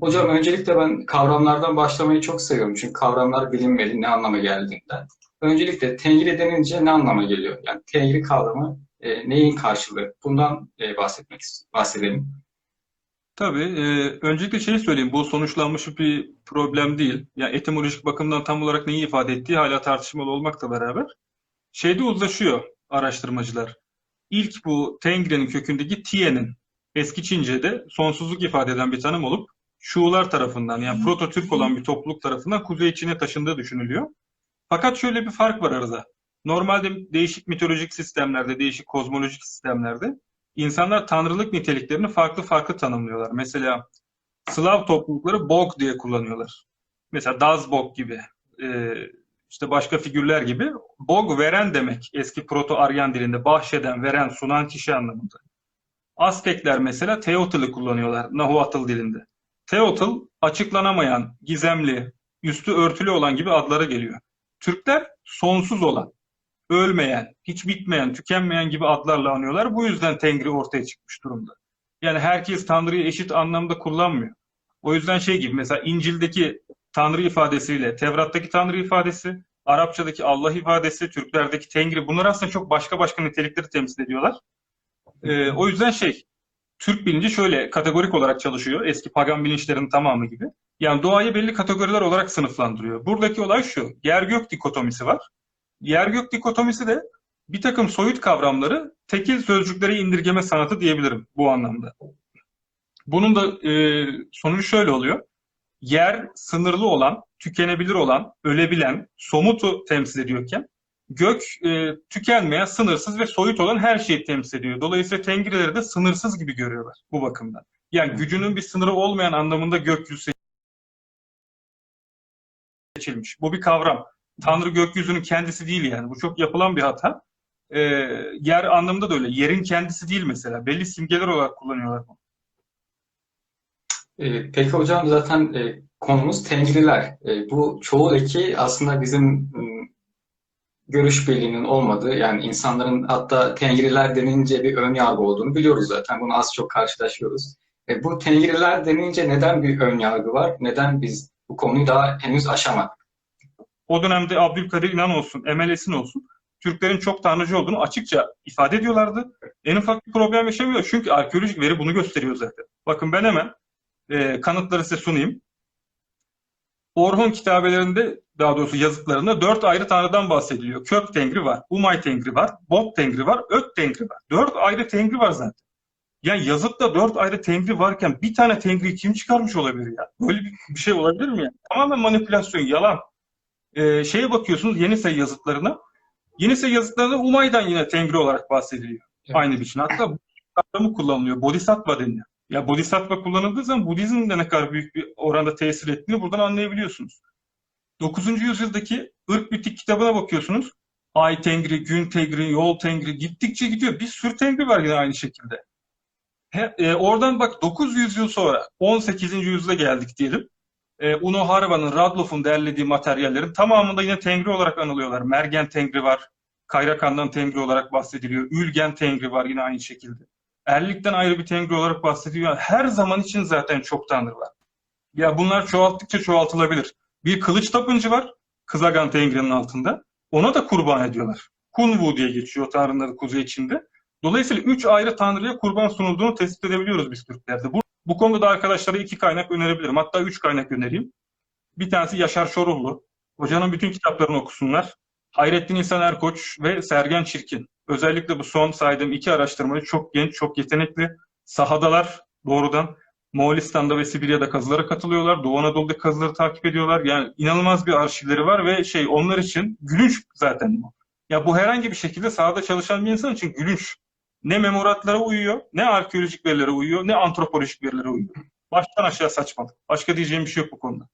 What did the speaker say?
Hocam öncelikle ben kavramlardan başlamayı çok seviyorum. Çünkü kavramlar bilinmeli ne anlama geldiğinden. Öncelikle tengri denince ne anlama geliyor? Yani tengri kavramı e, neyin karşılığı? Bundan e, bahsetmek bahsedelim. Tabii. e, öncelikle şey söyleyeyim. Bu sonuçlanmış bir problem değil. Yani etimolojik bakımdan tam olarak neyi ifade ettiği hala tartışmalı olmakla beraber. Şeyde uzlaşıyor araştırmacılar. İlk bu Tengri'nin kökündeki Tiye'nin eski Çince'de sonsuzluk ifade eden bir tanım olup Şuular tarafından yani Proto-Türk olan bir topluluk tarafından Kuzey Çin'e taşındığı düşünülüyor. Fakat şöyle bir fark var arada. Normalde değişik mitolojik sistemlerde, değişik kozmolojik sistemlerde insanlar tanrılık niteliklerini farklı farklı tanımlıyorlar. Mesela Slav toplulukları Bog diye kullanıyorlar. Mesela Dazbog gibi, e, işte başka figürler gibi. Bog veren demek eski Proto-Aryan dilinde. Bahşeden, veren, sunan kişi anlamında. Aztekler mesela Teotl'ı kullanıyorlar Nahuatl dilinde. Teotl açıklanamayan, gizemli, üstü örtülü olan gibi adlara geliyor. Türkler sonsuz olan, ölmeyen, hiç bitmeyen, tükenmeyen gibi adlarla anıyorlar. Bu yüzden Tengri ortaya çıkmış durumda. Yani herkes Tanrı'yı eşit anlamda kullanmıyor. O yüzden şey gibi mesela İncil'deki Tanrı ifadesiyle Tevrat'taki Tanrı ifadesi, Arapçadaki Allah ifadesi, Türklerdeki Tengri bunlar aslında çok başka başka nitelikleri temsil ediyorlar. Ee, o yüzden şey Türk bilinci şöyle kategorik olarak çalışıyor. Eski pagan bilinçlerin tamamı gibi. Yani doğayı belli kategoriler olarak sınıflandırıyor. Buradaki olay şu. Yer gök dikotomisi var. Yer gök dikotomisi de bir takım soyut kavramları tekil sözcüklere indirgeme sanatı diyebilirim bu anlamda. Bunun da e, sonucu şöyle oluyor. Yer sınırlı olan, tükenebilir olan, ölebilen, somutu temsil ediyorken gök e, tükenmeyen, sınırsız ve soyut olan her şeyi temsil ediyor. Dolayısıyla Tengrileri de sınırsız gibi görüyorlar bu bakımdan. Yani gücünün bir sınırı olmayan anlamında gökyüzü seçilmiş. Bu bir kavram. Tanrı gökyüzünün kendisi değil yani. Bu çok yapılan bir hata. E, yer anlamında da öyle. Yerin kendisi değil mesela. Belli simgeler olarak kullanıyorlar bunu. E, peki hocam zaten e, konumuz tengriler. E, bu çoğul eki aslında bizim görüş birliğinin olmadığı yani insanların hatta tengriler denince bir ön yargı olduğunu biliyoruz zaten. Bunu az çok karşılaşıyoruz. E, bu tengriler denince neden bir ön yargı var? Neden biz bu konuyu daha henüz aşamadık? O dönemde Abdülkadir İnan olsun, Emel Esin olsun Türklerin çok tanrıcı olduğunu açıkça ifade ediyorlardı. En ufak bir problem yaşamıyor. Çünkü arkeolojik veri bunu gösteriyor zaten. Bakın ben hemen e, kanıtları size sunayım. Orhun kitabelerinde daha doğrusu yazıtlarında dört ayrı tanrıdan bahsediliyor. Kök Tengri var, Umay Tengri var, Bok Tengri var, Ök Tengri var. Dört ayrı Tengri var zaten. Yani yazıtta dört ayrı Tengri varken bir tane Tengri kim çıkarmış olabilir ya? Böyle bir, şey olabilir mi ya? Tamamen manipülasyon, yalan. Ee, şeye bakıyorsunuz Yenisey yazıtlarına. Yenisey yazıtlarında Umay'dan yine Tengri olarak bahsediliyor. Evet. Aynı biçim. Hatta bu kavramı kullanılıyor. Bodhisattva deniyor. Ya Bodhisattva kullanıldığı zaman Budizmin de ne kadar büyük bir oranda tesir ettiğini buradan anlayabiliyorsunuz. 9. yüzyıldaki ırk bitik kitabına bakıyorsunuz. Ay Tengri, Gün Tengri, Yol Tengri gittikçe gidiyor. Bir sürü Tengri var yine aynı şekilde. He, e, oradan bak 900 yıl sonra 18. yüzyıla geldik diyelim. E, Uno Harva'nın, Radloff'un derlediği materyallerin tamamında yine Tengri olarak anılıyorlar. Mergen Tengri var. Kayrakan'dan Tengri olarak bahsediliyor. Ülgen Tengri var yine aynı şekilde. Erlik'ten ayrı bir Tengri olarak bahsediliyor. Her zaman için zaten çok Tanrı var. Ya bunlar çoğalttıkça çoğaltılabilir. Bir kılıç tapıncı var. Kızagan Tengri'nin altında. Ona da kurban ediyorlar. Kunvu diye geçiyor tanrıların kuzey içinde. Dolayısıyla üç ayrı tanrıya kurban sunulduğunu tespit edebiliyoruz biz Türklerde. Bu, bu konuda da arkadaşlara iki kaynak önerebilirim. Hatta üç kaynak önereyim. Bir tanesi Yaşar Şorullu. Hocanın bütün kitaplarını okusunlar. Hayrettin İhsan Erkoç ve Sergen Çirkin. Özellikle bu son saydığım iki araştırmacı çok genç, çok yetenekli. Sahadalar doğrudan. Moğolistan'da ve Sibirya'da kazılara katılıyorlar. Doğu Anadolu'da kazıları takip ediyorlar. Yani inanılmaz bir arşivleri var ve şey onlar için gülünç zaten bu. Ya bu herhangi bir şekilde sahada çalışan bir insan için gülünç. Ne memoratlara uyuyor, ne arkeolojik verilere uyuyor, ne antropolojik verilere uyuyor. Baştan aşağı saçmalık. Başka diyeceğim bir şey yok bu konuda.